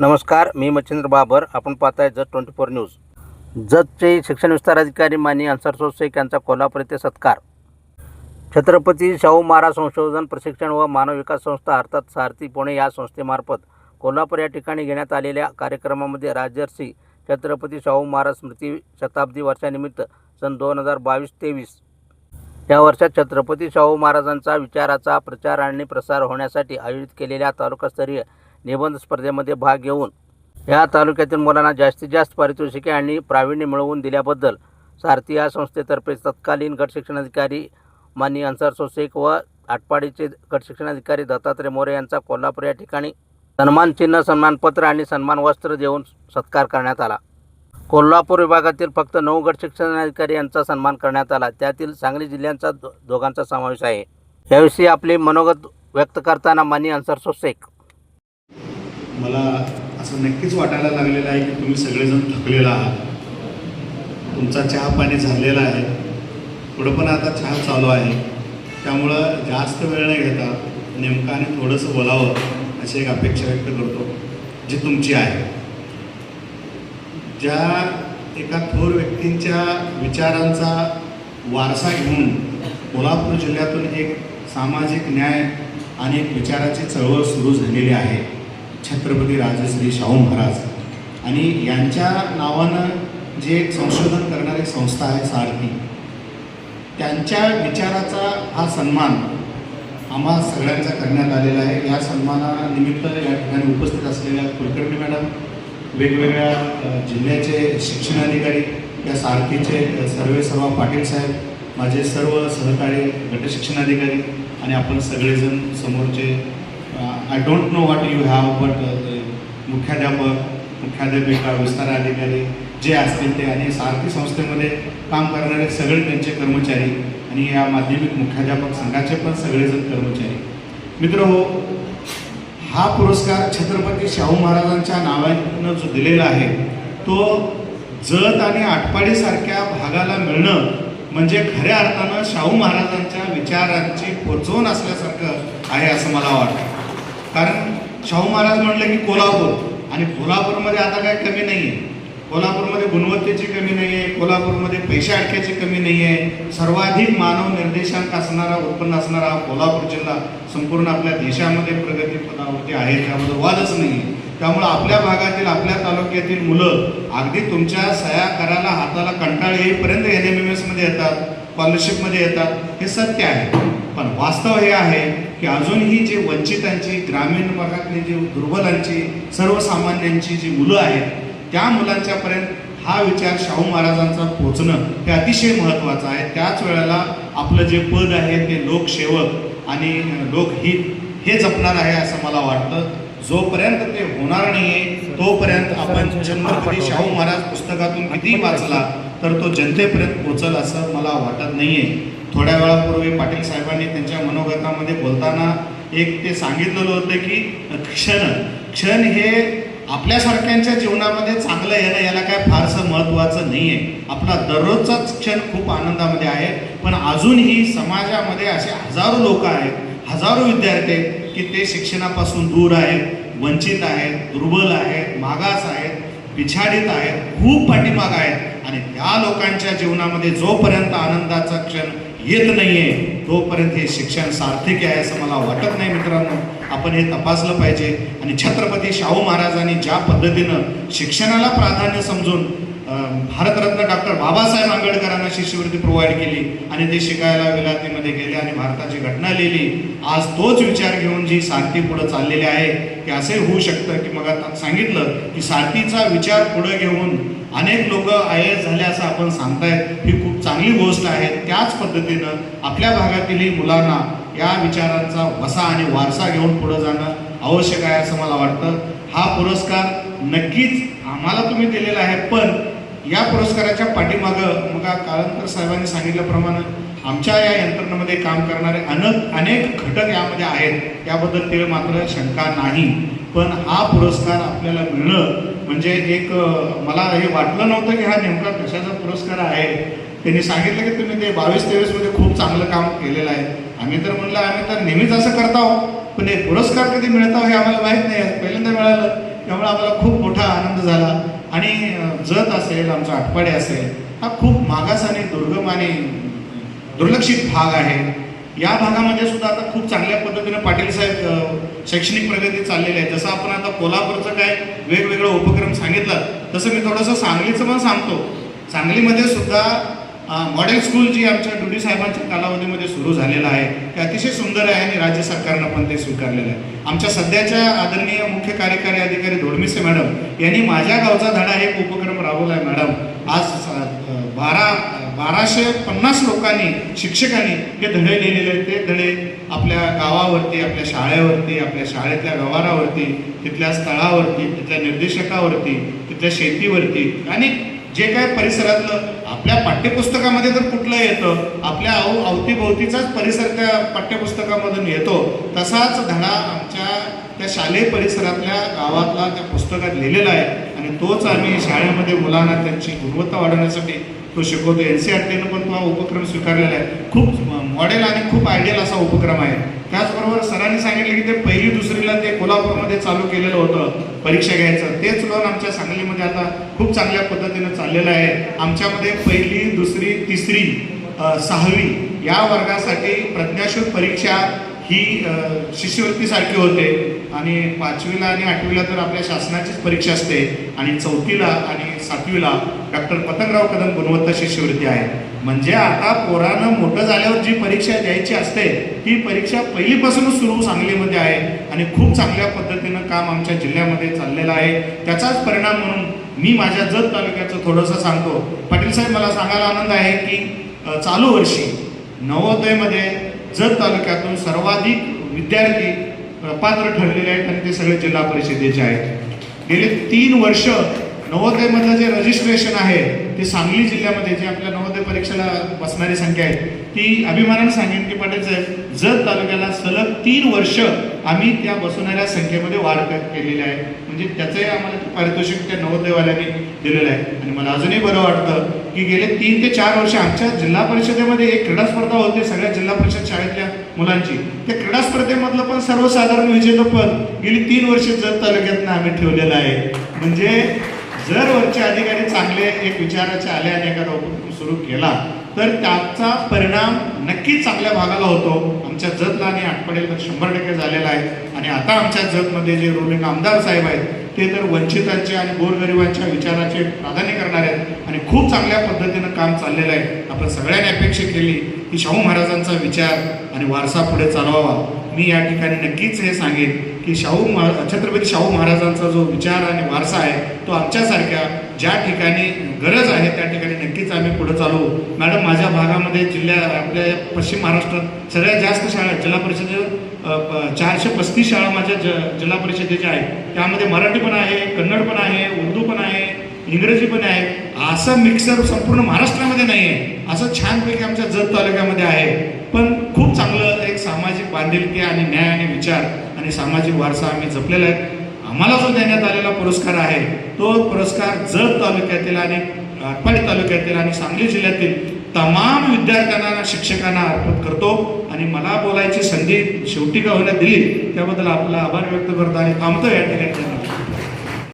नमस्कार मी मच्छिंद्र बाबर. आपण पाहताय जत ट्वेंटी फोर न्यूज. जतचे शिक्षण विस्तार अधिकारी मानी अन्सर शेख यांचा कोल्हापूर येथे सत्कार. छत्रपती शाहू महाराज संशोधन प्रशिक्षण व मानव विकास संस्था अर्थात सारथी पुणे या संस्थेमार्फत कोल्हापूर या ठिकाणी घेण्यात आलेल्या कार्यक्रमामध्ये राजर्षी छत्रपती शाहू महाराज स्मृती शताब्दी वर्षानिमित्त सन दोन हजार बावीस तेवीस. या वर्षात छत्रपती शाहू महाराजांचा विचाराचा प्रचार आणि प्रसार होण्यासाठी आयोजित केलेल्या तालुकास्तरीय निबंध स्पर्धेमध्ये भाग घेऊन या तालुक्यातील मुलांना जास्तीत जास्त पारितोषिके आणि प्रावीण्य मिळवून दिल्याबद्दल सारथी या संस्थेतर्फे तत्कालीन गट शिक्षणाधिकारी मानी अन्सार सोसेक व आटपाडीचे गट शिक्षणाधिकारी दत्तात्रय मोरे यांचा कोल्हापूर या ठिकाणी सन्मान चिन्ह सन्मानपत्र आणि सन्मान वस्त्र देऊन सत्कार करण्यात आला. कोल्हापूर विभागातील फक्त नऊ गट शिक्षणाधिकारी यांचा सन्मान करण्यात आला. त्यातील सांगली जिल्ह्यांचा दो दोघांचा समावेश आहे. याविषयी आपले मनोगत व्यक्त करताना मानी अन्सार सोसेक मला असं नक्कीच वाटायला लागलेलं आहे की तुम्ही सगळेजण थकलेला आहात. तुमचा चहा पाणी झालेला आहे. पुढं पण आता चहा चालू आहे. त्यामुळं जास्त वेळ न घेता नेमकं आणि थोडंसं बोलावं अशी एक अपेक्षा व्यक्त करतो जी तुमची आहे. ज्या एका थोर व्यक्तींच्या विचारांचा वारसा घेऊन कोल्हापूर जिल्ह्यातून एक सामाजिक न्याय आणि एक विचाराची चळवळ सुरू झालेली आहे. छत्रपती राजश्री शाहू महाराज. आणि यांच्या नावानं जे एक संशोधन करणारी संस्था आहे सारथी त्यांच्या विचाराचा हा सन्मान आम्हा सगळ्यांचा करण्यात आलेला आहे. या सन्मानानिमित्त या ठिकाणी उपस्थित असलेल्या कुलकर्णी मॅडम वेगवेगळ्या जिल्ह्याचे शिक्षणाधिकारी या सारथीचे सर्वे सर्व पाटील साहेब माझे सर्व सहकारी गटशिक्षणाधिकारी आणि आपण सगळेजण समोरचे I don't know what you have but मुख्याध्यापक मुख्याध्यापिका विस्तार अधिकारी जे असतील ते आणि सारथी संस्थेमध्ये काम करणारे सगळे त्यांचे कर्मचारी आणि या माध्यमिक मुख्याध्यापक संघाचे पण सगळेजण कर्मचारी. मित्र हो हा पुरस्कार छत्रपती शाहू महाराजांच्या नावानं जो दिलेला आहे तो जत आणि आटपाडीसारख्या भागाला मिळणं म्हणजे खऱ्या अर्थानं शाहू महाराजांच्या विचारांची पोचवण असल्यासारखं आहे असं मला वाटतं. कारण शाहू महाराज म्हटलं की कोल्हापूर. आणि कोल्हापूरमध्ये आता काय कमी नाही आहे कोल्हापूरमध्ये गुणवत्तेची कमी नाही आहे कोल्हापूरमध्ये पैसे अडक्याची कमी नाही आहे सर्वाधिक मानव निर्देशांक असणारा उत्पन्न असणारा हा कोल्हापूर जिल्हा संपूर्ण आपल्या देशामध्ये प्रगतीपदावरती आहे. त्याबद्दल वादच नाही आहे त्यामुळं आपल्या भागातील आपल्या तालुक्यातील मुलं अगदी तुमच्या सह्या कराला हाताला कंटाळ येईपर्यंत एन एम एम एसमध्ये येतात स्कॉलरशिपमध्ये येतात. हे सत्य आहे. पण वास्तव हे आहे की अजूनही जे वंचितांची ग्रामीण भागातली जी दुर्बलांची सर्वसामान्यांची जी मुलं आहेत त्या मुलांच्यापर्यंत हा विचार शाहू महाराजांचा पोचणं हे अतिशय महत्त्वाचं आहे. त्याच वेळेला आपलं जे पद आहे ते लोकसेवक आणि लोकहित हे जपणार आहे असं मला वाटतं. जोपर्यंत ते होणार नाहीये तोपर्यंत आपण छत्रपती शाहू महाराज पुस्तकातून किती वाचला तर तो जनतेपर्यंत पोचल असं मला वाटत नाही आहे थोड्या वेळापूर्वी पाटील साहेबांनी त्यांच्या मनोगतामध्ये बोलताना एक ते सांगितलेलं होतं की क्षण क्षण हे आपल्यासारख्यांच्या जीवनामध्ये चांगलं येणं याला काय फारसं महत्त्वाचं नाही आहे आपला दररोजचाच क्षण खूप आनंदामध्ये आहे. पण अजूनही समाजामध्ये असे हजारो लोक आहेत हजारो विद्यार्थी आहेत की ते शिक्षणापासून दूर आहेत वंचित आहेत दुर्बल आहेत मागास आहेत पिछाडीत आहेत खूप पाठीमाग आहेत. आणि त्या लोकांच्या जीवनामध्ये जोपर्यंत आनंदाचा क्षण येत नाहीये तोपर्यंत हे शिक्षण सार्थक आहे असं मला वाटत नाही मित्रांनो. आपण हे तपासलं पाहिजे. आणि छत्रपती शाहू महाराजांनी ज्या पद्धतीनं शिक्षणाला प्राधान्य समजून भारतरत्न डॉक्टर बाबासाहेब आंबेडकरांना शिष्यवृत्ती प्रोव्हाइड केली आणि ते शिकायला विलातीमध्ये गेले आणि भारताची घटना लिहिली आज तोच विचार घेऊन जी सारथी पुढे चाललेली आहे की असे होऊ शकतं की मग आता सांगितलं की सारथीचा विचार पुढे घेऊन अनेक लोक आय एस झाले असं आपण सांगतायत. ही खूप चांगली गोष्ट आहे. त्याच पद्धतीनं आपल्या भागातीलही मुलांना या विचारांचा वसा आणि वारसा घेऊन पुढे जाणं आवश्यक आहे असं मला वाटतं. हा पुरस्कार नक्कीच आम्हाला तुम्ही दिलेला आहे पण या पुरस्काराच्या पाठीमागं मग काळंतर साहेबांनी सांगितल्याप्रमाणे आमच्या या यंत्रणेमध्ये काम करणारे अनेक अनेक घटक यामध्ये आहेत. याबद्दल ते मात्र शंका नाही. पण हा पुरस्कार आपल्याला मिळणं म्हणजे एक मला हे वाटलं नव्हतं की हा नेमका कशाचा पुरस्कार आहे. त्यांनी सांगितलं की तुम्ही ते बावीस तेवीसमध्ये खूप चांगलं काम केलेलं आहे. आम्ही तर म्हणलं आम्ही तर नेहमीच असं करत आहोत. पण हे पुरस्कार कधी मिळत हे आम्हाला माहीत नाही. पहिल्यांदा मिळालं त्यामुळे आम्हाला खूप मोठा आनंद झाला. आणि जत असेल आमचा आटपाडे असेल हा खूप मागास आणि दुर्गम आणि दुर्लक्षित भाग आहे. या भागामध्ये सुद्धा आता खूप चांगल्या पद्धतीने पाटील साहेब शैक्षणिक प्रगती चाललेली आहे. जसं आपण आता कोल्हापूरचं काय वेगवेगळं उपक्रम सांगितलं तसं मी थोडंसं सांगलीचं पण सांगतो. सांगलीमध्ये सुद्धा मॉडेल स्कूल जी आमच्या डुडी साहेबांच्या कालावधीमध्ये सुरू झालेलं आहे ते अतिशय सुंदर आहे आणि राज्य सरकारनं पण ते स्वीकारलेलं आहे. आमच्या सध्याच्या आदरणीय मुख्य कार्यकारी अधिकारी धोडमिसे मॅडम यांनी माझ्या गावचा धडा एक उपक्रम राबवला आहे मॅडम. आज बारा बाराशे पन्नास लोकांनी शिक्षकांनी हे धडे लिहिलेले आहेत. ते धडे आपल्या गावावरती आपल्या शाळेवरती आपल्या शाळेतल्या व्यवहारावरती तिथल्या स्थळावरती तिथल्या निर्देशकावरती तिथल्या शेतीवरती. आणि जे काय परिसरातलं आपल्या पाठ्यपुस्तकामध्ये तर कुठलं येतं आपल्या अव अवतीभोवतीचाच परिसर त्या पाठ्यपुस्तकामधून येतो. तसाच धडा आमच्या त्या शालेय परिसरातल्या गावातला त्या पुस्तकात लिहिलेला आहे. आणि तोच आम्ही शाळेमध्ये मुलांना त्यांची गुणवत्ता वाढवण्यासाठी तो शिकवतो. एन सी आर टीनं पण तो हा उपक्रम स्वीकारलेला आहे. खूप मॉडेल आणि खूप आयडियल असा उपक्रम आहे. त्याचबरोबर सरांनी सांगितलं की ते पहिली दुसरीला ते कोल्हापूरमध्ये चालू केलेलं होतं परीक्षा घ्यायचं. तेच लोन आमच्या सांगलीमध्ये आता खूप चांगल्या पद्धतीनं चाललेलं आहे. आमच्यामध्ये पहिली दुसरी तिसरी सहावी या वर्गासाठी प्रज्ञाशोध परीक्षा ही शिष्यवृत्तीसारखी होते आणि पाचवीला आणि आठवीला तर आपल्या शासनाचीच परीक्षा असते आणि चौथीला आणि सातवीला डॉक्टर पतंगराव कदम गुणवत्ता शिष्यवृत्ती आहे. म्हणजे आता पोरानं मोठं झाल्यावर जी परीक्षा द्यायची असते ती परीक्षा पहिलीपासूनच सुरू सांगलीमध्ये आहे आणि खूप चांगल्या पद्धतीनं काम आमच्या जिल्ह्यामध्ये चाललेलं आहे. त्याचाच परिणाम म्हणून मी माझ्या जत तालुक्याचं थोडंसं सांगतो. पाटील साहेब मला सांगायला आनंद आहे की चालू वर्षी नवोदयमध्ये जत तालुक्यातून सर्वाधिक विद्यार्थी पात्र ठरलेले आहेत आणि ते सगळे जिल्हा परिषदेचे आहेत. गेले तीन वर्ष नवोदयमधलं जे रजिस्ट्रेशन आहे ते सांगली जिल्ह्यामध्ये जे आपल्या नवोदय परीक्षेला बसणारी संख्या आहे ती अभिमानानं सांगेन की पाटील साहेब जत तालुक्याला सलग तीन वर्ष आम्ही त्या बसवणाऱ्या संख्येमध्ये वाढ केलेली आहे. म्हणजे त्याचंही आम्हाला ते पारितोषिक त्या नवोदयवाल्यांनी दिलेलं आहे. आणि मला अजूनही बरं वाटतं की गेले तीन ते चार वर्ष आमच्या जिल्हा परिषदेमध्ये एक क्रीडा स्पर्धा होते सगळ्या जिल्हा परिषद शाळेतल्या मुलांची. त्या क्रीडा स्पर्धेमधलं पण सर्वसाधारण विजेतपद गेली तीन वर्ष जत तालुक्यातनं आम्ही ठेवलेलं आहे. म्हणजे जर वरचे अधिकारी चांगले एक विचाराचे आले आणि एखादा उपक्रम सुरू केला तर त्याचा परिणाम नक्कीच चांगल्या भागाला होतो. आमच्या जतला आणि आटपडेला तर शंभर टक्के झालेला आहे. आणि आता आमच्या जतमध्ये जे रोलिंग आमदार साहेब आहेत ते तर वंचितांचे आणि गोरगरिबांच्या विचाराचे प्राधान्य करणार आहेत आणि खूप चांगल्या पद्धतीनं काम चाललेलं आहे. आपण सगळ्यांनी अपेक्षा केली की शाहू महाराजांचा विचार आणि वारसा पुढे चालवावा. मी या ठिकाणी नक्कीच हे सांगेन की शाहू महा छत्रपती शाहू महाराजांचा जो विचार आणि वारसा आहे तो आमच्यासारख्या ज्या ठिकाणी गरज आहे त्या ठिकाणी नक्कीच आम्ही पुढे चालू. मॅडम माझ्या भागामध्ये जिल्ह्या आपल्या पश्चिम महाराष्ट्रात सगळ्यात जास्त शाळा जिल्हा परिषदे प- चारशे पस्तीस शाळा माझ्या ज जिल्हा परिषदेच्या आहेत. त्यामध्ये मराठी पण आहे कन्नड पण आहे उर्दू पण आहे इंग्रजी पण आहे. असं मिक्सर संपूर्ण महाराष्ट्रामध्ये नाही आहे. असं छानपैकी आमच्या जत तालुक्यामध्ये आहे. पण खूप चांगलं एक सामाजिक बांधिलकी आणि न्याय आणि विचार आणि सामाजिक वारसा आम्ही जपलेला आहे. आम्हाला जो देण्यात आलेला पुरस्कार आहे तो पुरस्कार जत तालुक्यातील आणि आटपाडी तालुक्यातील आणि सांगली जिल्ह्यातील तमाम विद्यार्थ्यांना शिक्षकांना अर्पण करतो. आणि मला बोलायची संधी शेवटी का होण्यात दिली त्याबद्दल आपला आभार व्यक्त करतो आणि थांबतो या ठिकाणी.